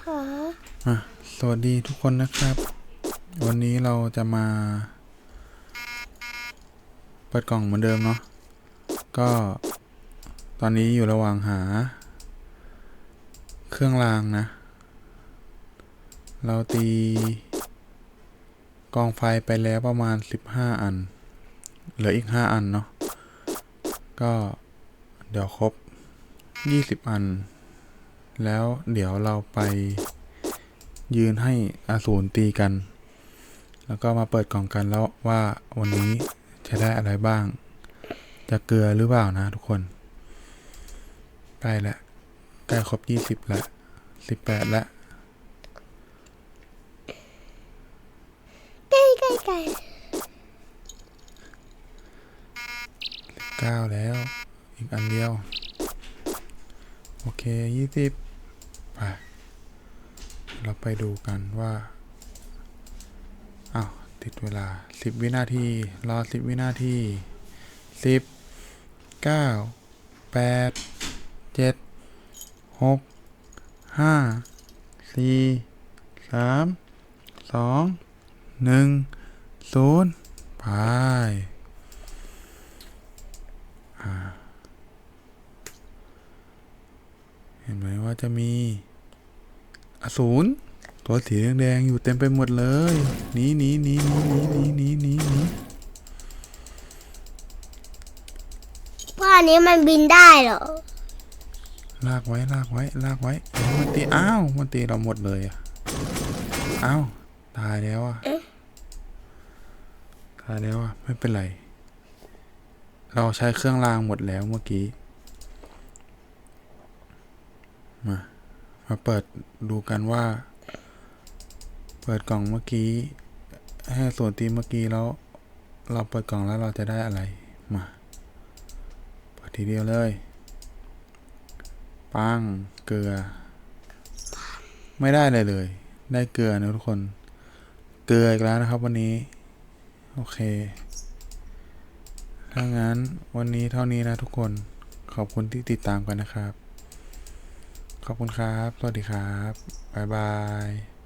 สวัสดีทุกคนนะครับ วันนี้เราจะมา เปิดกล่องเหมือนเดิมเนาะก็ตอนนี้อยู่ระหว่างหา เครื่องรางนะ เราตี กองไฟไปแล้วประมาณ 15 อัน เหลืออีก 5 อันเนาะก็เดี๋ยวครบ 20 อัน แล้วเดี๋ยวเราไปยืนให้อาสูรตีกัน แล้วก็มาเปิดกล่องกันแล้วว่าวันนี้จะได้อะไรบ้าง จะเกลือหรือเปล่านะทุกคนใกล้แล้วใกล้ครบยี่สิบแล้วสิบแปดแล้วใกล้ใกล้ใกล้เก้าแล้ว อีกอันเดียว โอเคยี่สิบ ไปเราไปดูกันว่าอ้าวติดเวลา 10 วินาที รอ 10 วินาที 10 9 8 7 6 5 4 3 2 1 0ไปเห็นไหมว่าจะมี อสูรตัวสีแดงๆอยู่เต็มไปหมดเลยหนีหนีหนีหนีหนีหนีหนีหนีหนีพ่ออันนี้มันบินได้เหรอ ลากไว้ลากไว้ลากไว้เดี๋ยวมันตีอ้าวมันตีเราหมดเลยอะอ้าวตายแล้วอะตายแล้วอะไม่เป็นไร เราใช้เครื่องรางหมดแล้วเมื่อกี้ มา มาเปิดดูกันว่า เปิดกล่องเมื่อกี้ให้ส่วนตีเมื่อกี้แล้ว เราเปิดกล่องแล้วเราจะได้อะไรมาเปิดทีเดียวเลยปังเกลือ ไม่ได้เลยเลย ได้เกลือนะทุกคน เกลืออีกแล้วนะครับ วันนี้ โอเคถ้างั้นวันนี้เท่านี้นะทุกคนขอบคุณที่ติดตามกันนะครับ ขอบคุณครับ สวัสดีครับ บ๊ายบาย